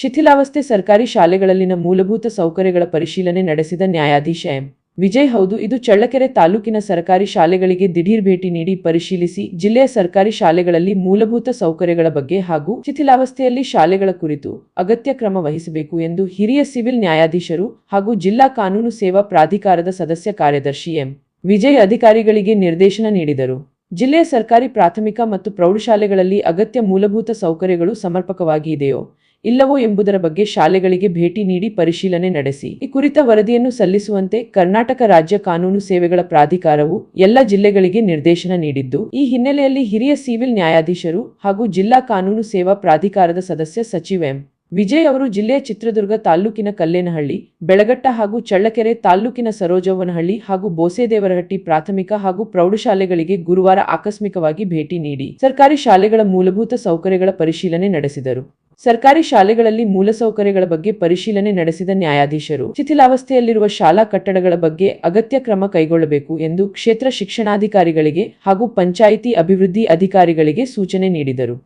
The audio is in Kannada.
ಶಿಥಿಲಾವಸ್ಥೆ ಸರ್ಕಾರಿ ಶಾಲೆಗಳಲ್ಲಿನ ಮೂಲಭೂತ ಸೌಕರ್ಯಗಳ ಪರಿಶೀಲನೆ ನಡೆಸಿದ ನ್ಯಾಯಾಧೀಶ ಎಂ. ವಿಜಯ್ ಹೌದು, ಇದು ಚಳ್ಳಕೆರೆ ತಾಲೂಕಿನ ಸರ್ಕಾರಿ ಶಾಲೆಗಳಿಗೆ ದಿಢೀರ್ ಭೇಟಿ ನೀಡಿ ಪರಿಶೀಲಿಸಿ, ಜಿಲ್ಲೆಯ ಸರ್ಕಾರಿ ಶಾಲೆಗಳಲ್ಲಿ ಮೂಲಭೂತ ಸೌಕರ್ಯಗಳ ಬಗ್ಗೆ ಹಾಗೂ ಶಿಥಿಲಾವಸ್ಥೆಯಲ್ಲಿ ಶಾಲೆಗಳ ಕುರಿತು ಅಗತ್ಯ ಕ್ರಮ ವಹಿಸಬೇಕು ಎಂದು ಹಿರಿಯ ಸಿವಿಲ್ ನ್ಯಾಯಾಧೀಶರು ಹಾಗೂ ಜಿಲ್ಲಾ ಕಾನೂನು ಸೇವಾ ಪ್ರಾಧಿಕಾರದ ಸದಸ್ಯ ಕಾರ್ಯದರ್ಶಿ ಎಂ. ವಿಜಯ್ ಅಧಿಕಾರಿಗಳಿಗೆ ನಿರ್ದೇಶನ ನೀಡಿದರು. ಜಿಲ್ಲೆಯ ಸರ್ಕಾರಿ ಪ್ರಾಥಮಿಕ ಮತ್ತು ಪ್ರೌಢಶಾಲೆಗಳಲ್ಲಿ ಅಗತ್ಯ ಮೂಲಭೂತ ಸೌಕರ್ಯಗಳು ಸಮರ್ಪಕವಾಗಿ ಇದೆಯೋ ಇಲ್ಲವೋ ಎಂಬುದರ ಬಗ್ಗೆ ಶಾಲೆಗಳಿಗೆ ಭೇಟಿ ನೀಡಿ ಪರಿಶೀಲನೆ ನಡೆಸಿ. ಈ ಕುರಿತ ವರದಿಯನ್ನು ಸಲ್ಲಿಸುವಂತೆ ಕರ್ನಾಟಕ ರಾಜ್ಯ ಕಾನೂನು ಸೇವೆಗಳ ಪ್ರಾಧಿಕಾರವು ಎಲ್ಲ ಜಿಲ್ಲೆಗಳಿಗೆ ನಿರ್ದೇಶನ ನೀಡಿದ್ದು, ಈ ಹಿನ್ನೆಲೆಯಲ್ಲಿ ಹಿರಿಯ ಸಿವಿಲ್ ನ್ಯಾಯಾಧೀಶರು ಹಾಗೂ ಜಿಲ್ಲಾ ಕಾನೂನು ಸೇವಾ ಪ್ರಾಧಿಕಾರದ ಸದಸ್ಯ ಸಚಿವ ಎಂ. ವಿಜಯ್ ಅವರು ಜಿಲ್ಲೆಯ ಚಿತ್ರದುರ್ಗ ತಾಲ್ಲೂಕಿನ ಕಲ್ಲೇನಹಳ್ಳಿ, ಬೆಳಗಟ್ಟ ಹಾಗೂ ಚಳ್ಳಕೆರೆ ತಾಲ್ಲೂಕಿನ ಸರೋಜವ್ವನಹಳ್ಳಿ ಹಾಗೂ ಬೋಸೆದೇವರಹಟ್ಟಿ ಪ್ರಾಥಮಿಕ ಹಾಗೂ ಪ್ರೌಢಶಾಲೆಗಳಿಗೆ ಗುರುವಾರ ಆಕಸ್ಮಿಕವಾಗಿ ಭೇಟಿ ನೀಡಿ. ಸರ್ಕಾರಿ ಶಾಲೆಗಳ ಮೂಲಭೂತ ಸೌಕರ್ಯಗಳ ಪರಿಶೀಲನೆ ನಡೆಸಿದರು. ಸರ್ಕಾರಿ ಶಾಲೆಗಳಲ್ಲಿ ಮೂಲಸೌಕರ್ಯಗಳ ಬಗ್ಗೆ ಪರಿಶೀಲನೆ ನಡೆಸಿದ ನ್ಯಾಯಾಧೀಶರು, ಶಿಥಿಲಾವಸ್ಥೆಯಲ್ಲಿರುವ ಶಾಲಾ ಕಟ್ಟಡಗಳ ಬಗ್ಗೆ ಅಗತ್ಯ ಕ್ರಮ ಕೈಗೊಳ್ಳಬೇಕು ಎಂದು ಕ್ಷೇತ್ರ ಶಿಕ್ಷಣಾಧಿಕಾರಿಗಳಿಗೆ ಹಾಗೂ ಪಂಚಾಯಿತಿ ಅಭಿವೃದ್ಧಿ ಅಧಿಕಾರಿಗಳಿಗೆ ಸೂಚನೆ ನೀಡಿದರು.